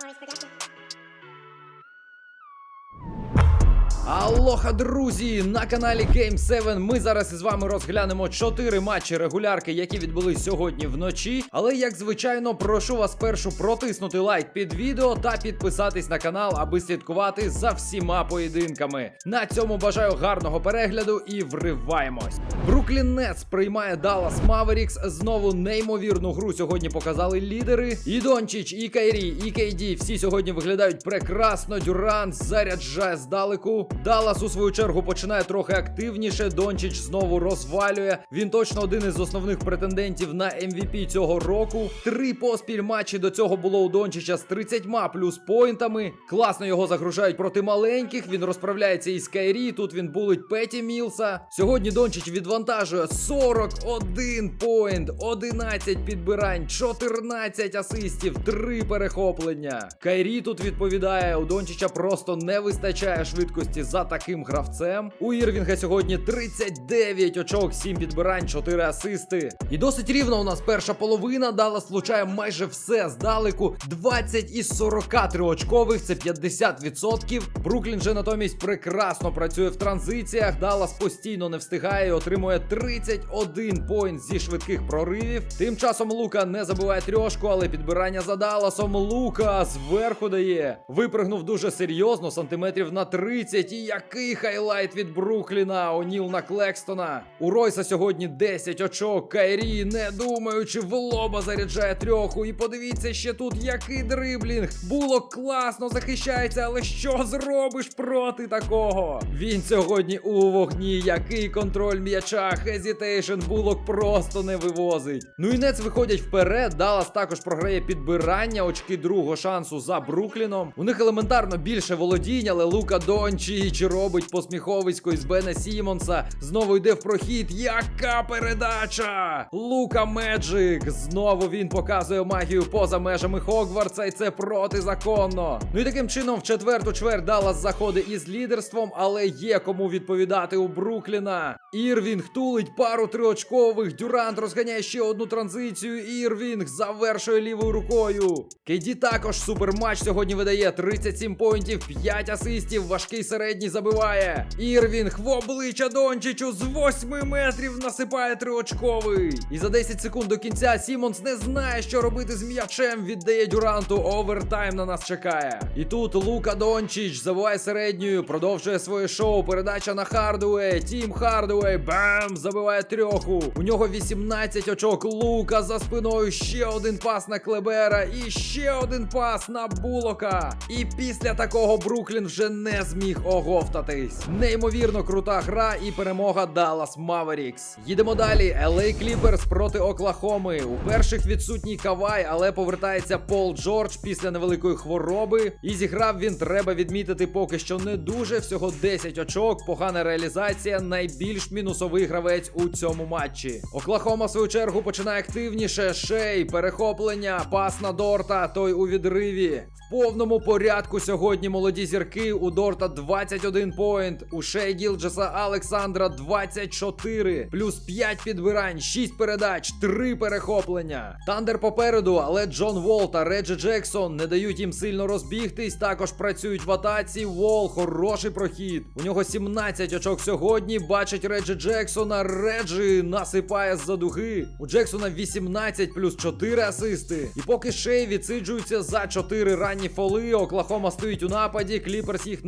Mars Productions. Алоха, друзі! На каналі Game 7 ми зараз із вами розглянемо 4 матчі регулярки, які відбулись сьогодні вночі. Але як звичайно, прошу вас спершу протиснути лайк під відео та підписатись на канал, аби слідкувати за всіма поєдинками. На цьому бажаю гарного перегляду і вриваємось. Бруклін Нетс приймає Даллас Маверікс. Знову неймовірну гру сьогодні показали лідери. І Дончич, і Кайрі, і Кейді всі сьогодні виглядають прекрасно. Дюрант заряджає здалеку. Даллас у свою чергу починає трохи активніше. Дончич знову розвалює. Він точно один із основних претендентів на MVP цього року. Три поспіль матчі до цього було у Дончича з 30 плюс поінтами. Класно його загружають проти маленьких. Він розправляється із Кайрі. Тут він булить Петі Мілса. Сьогодні Дончич відвантажує 41 поінт, 11 підбирань, 14 асистів, 3 перехоплення. Кайрі тут відповідає. У Дончича просто не вистачає швидкості за таким гравцем. У Ірвінга сьогодні 39 очок, 7 підбирань, 4 асисти. І досить рівно у нас перша половина. Даллас влучає майже все здалеку. 20 із 43 очкових, це 50%. Бруклін же натомість прекрасно працює в транзиціях. Даллас постійно не встигає отримує 31 поінт зі швидких проривів. Тим часом Лука не забиває трьошку, але підбирання за Далласом Лука зверху дає. Випригнув дуже серйозно, сантиметрів на 30. І який хайлайт від Брукліна. Оніл на Клекстона. У Ройса сьогодні 10 очок. Кайрі, не думаючи, в лоба заряджає трьоху. І подивіться ще тут, який дриблінг. Було класно захищається, але що зробиш проти такого? Він сьогодні у вогні. Який контроль м'яча. Хезітейшн булок просто не вивозить. Ну і Нец виходять вперед. Даллас також програє підбирання, очки другого шансу за Брукліном. У них елементарно більше володіння, але Лука Дончич робить посміховисько із Бена Сімонса. Знову йде в прохід. Яка передача! Лука Меджик. Знову він показує магію поза межами Хогвартса, і це протизаконно. Ну і таким чином, в четверту чверть Даллас заходить із лідерством, але є кому відповідати у Брукліна. Ірвінг тулить пару триочкових. Дюрант розганяє ще одну транзицію. Ірвінг завершує лівою рукою. Кейді також суперматч сьогодні видає 37 поінтів, 5 асистів, важкий середній забиває. Ірвінг в обличчя Дончичу з 8 метрів насипає триочковий. І за 10 секунд до кінця Сімонс не знає, що робити з м'ячем. Віддає Дюранту. Овертайм на нас чекає. І тут Лука Дончич забиває середньою, продовжує своє шоу. Передача на Хардуей. Тім Хардуей. Бам! Забиває трьоху. У нього 18 очок. Лука за спиною. Ще один пас на Клебера. І ще один пас на Булока. І після такого Бруклін вже не зміг оговтатись. Неймовірно крута гра і перемога Dallas Mavericks. Їдемо далі. LA Clippers проти Оклахоми. У перших відсутній Кавай, але повертається Пол Джордж після невеликої хвороби. І зіграв він, треба відмітити, поки що не дуже. Всього 10 очок. Погана реалізація. Найбільш мінусовий гравець у цьому матчі. Оклахома, в свою чергу, починає активніше. Шей, перехоплення, пас на Дорта, той у відриві. В повному порядку сьогодні молоді зірки. У Дорта 21 поінт. У Шей Гілджеса Александра 24. Плюс 5 підбирань, 6 передач, 3 перехоплення. Тандер попереду, але Джон Вол та Реджі Джексон не дають їм сильно розбігтись. Також працюють в атаці. Вол, хороший прохід. У нього 17 очок сьогодні. Бачить Реджі Джексона. Реджі насипає з-за дуги. У Джексона 18 плюс 4 асисти. І поки Шей відсиджується за 4 ранні фоли, Оклахома стоїть у нападі. Кліперс їх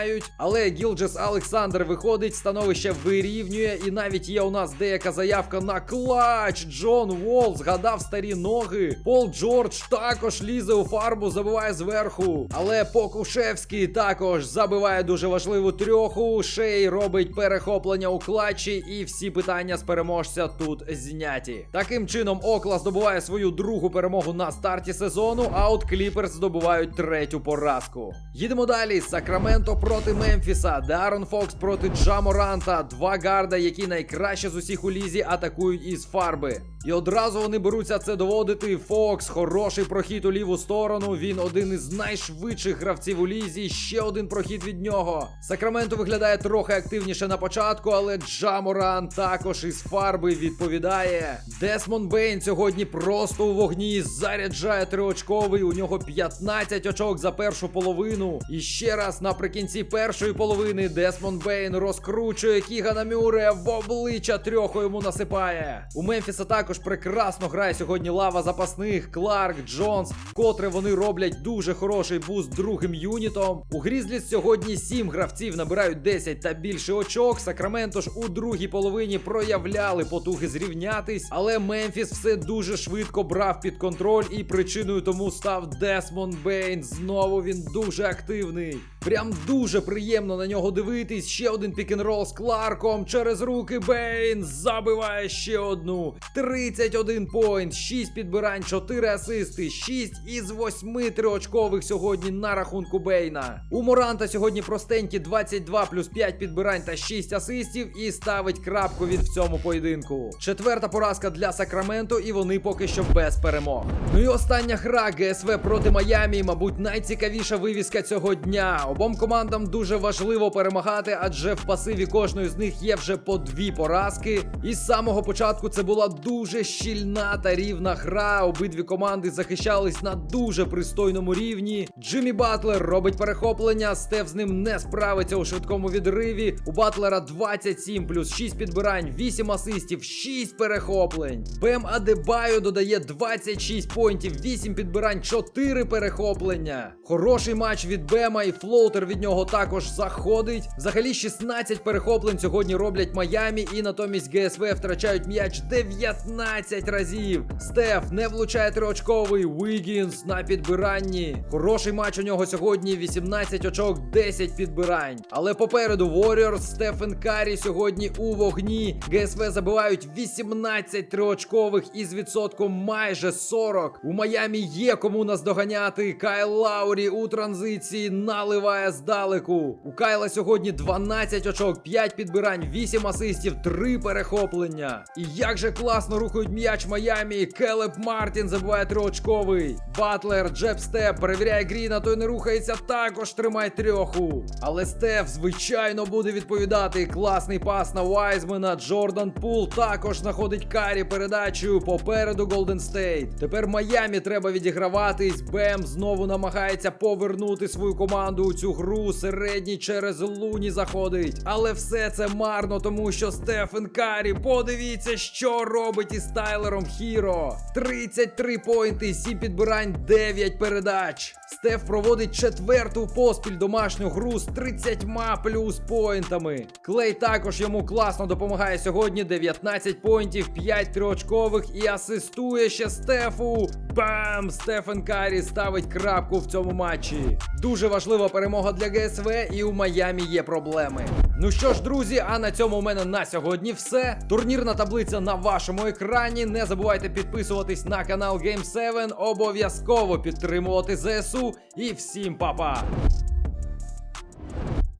наздоганяють. Але Гілджес Олександр виходить, становище вирівнює. І навіть є у нас деяка заявка на клач. Джон Волл згадав старі ноги. Пол Джордж також лізе у фарбу, забиває зверху. Але Покушевський також забиває дуже важливу трьоху. Шей робить перехоплення у клатчі, і всі питання з переможця тут зняті. Таким чином, Окла здобуває свою другу перемогу на старті сезону, а от Кліперс здобувають третю поразку. Їдемо далі. Сакраменто проти Мемфіса, Дарон Фокс проти Джаморанта. Два гарда, які найкраще з усіх у лізі атакують із фарби. І одразу вони беруться це доводити. Фокс, хороший прохід у ліву сторону. Він один із найшвидших гравців у лізі. Ще один прохід від нього. Сакраменто виглядає трохи активніше на початку, але Джаморан також із фарби відповідає. Десмон Бейн сьогодні просто у вогні заряджає триочковий. У нього 15 очок за першу половину. І ще раз наприкінці першої половини Десмон Бейн розкручує Кігана Мюре в обличчя трьоху йому насипає. У Мемфіса також прекрасно грає сьогодні лава запасних. Кларк, Джонс, вкотре вони роблять дуже хороший буст другим юнітом. У Грізліс сьогодні 7 гравців набирають 10 та більше очок. Сакраменто ж у другій половині проявляли потуги зрівнятись, але Мемфіс все дуже швидко брав під контроль, і причиною тому став Десмон Бейн. Знову він дуже активний. Прям дуже приємно на нього дивитись. Ще один пікінрол з Кларком через руки Бейн забиває ще одну. 31 поінт, 6 підбирань, 4 асисти, 6 із 8 триочкових сьогодні на рахунку Бейна. У Моранта сьогодні простенькі 22 плюс 5 підбирань та 6 асистів і ставить крапку він в цьому поєдинку. Четверта поразка для Сакраменто, і вони поки що без перемог. Ну і остання гра ГСВ проти Майамі, мабуть, найцікавіша вивіска цього дня. Обом командам дуже важливо перемагати, адже в пасиві кожної з них є вже по дві поразки. І з самого початку це була дуже щільна та рівна гра. Обидві команди захищались на дуже пристойному рівні. Джиммі Батлер робить перехоплення. Стеф з ним не справиться у швидкому відриві. У Батлера 27 плюс 6 підбирань, 8 асистів, 6 перехоплень. Бем Адебайо додає 26 поінтів, 8 підбирань, 4 перехоплення. Хороший матч від Бема і флоутер від нього також заходить. Взагалі 16 перехоплень сьогодні роблять Майамі, і натомість ГСВ втрачають м'яч 19 разів. Стеф не влучає триочковий. Вігінс на підбиранні. Хороший матч у нього сьогодні. 18 очок, 10 підбирань. Але попереду Warriors, Стефен Карі сьогодні у вогні. ГСВ забивають 18 триочкових із відсотком майже 40. У Майамі є кому наздоганяти. Кайл Лаурі у транзиції наливає здалеку. У Кайла сьогодні 12 очок, 5 підбирань, 8 асистів, 3 перехоплення. І як же класно рухають м'яч Майамі. Келеб Мартін забиває триочковий. Батлер, Джеб Степ перевіряє Гріна, той не рухається, також тримає трьоху. Але Стеф, звичайно, буде відповідати. Класний пас на Вайзмена. Джордан Пул також знаходить карі передачею попереду Голден Стейт. Тепер Майамі треба відіграватись. Бем знову намагається повернути свою команду у цю гру. Середній через луні заходить. Але все це марно, тому що Стефен Карі, подивіться, що робить із Тайлером Хіро. 33 поінти, 7 підбирань, 9 передач. Стеф проводить четверту поспіль домашню гру з 30 плюс поінтами. Клей також йому класно допомагає сьогодні. 19 поінтів, 5 триочкових і асистує ще Стефу. Бам! Стефен Карі ставить крапку в цьому матчі. Дуже важлива перемога для ГСВ, і у Майамі є проблеми. Ну що ж, друзі, а на цьому у мене на сьогодні все. Турнірна таблиця на вашому екрані. Не забувайте підписуватись на канал Game7, обов'язково підтримувати ЗСУ і всім па-па!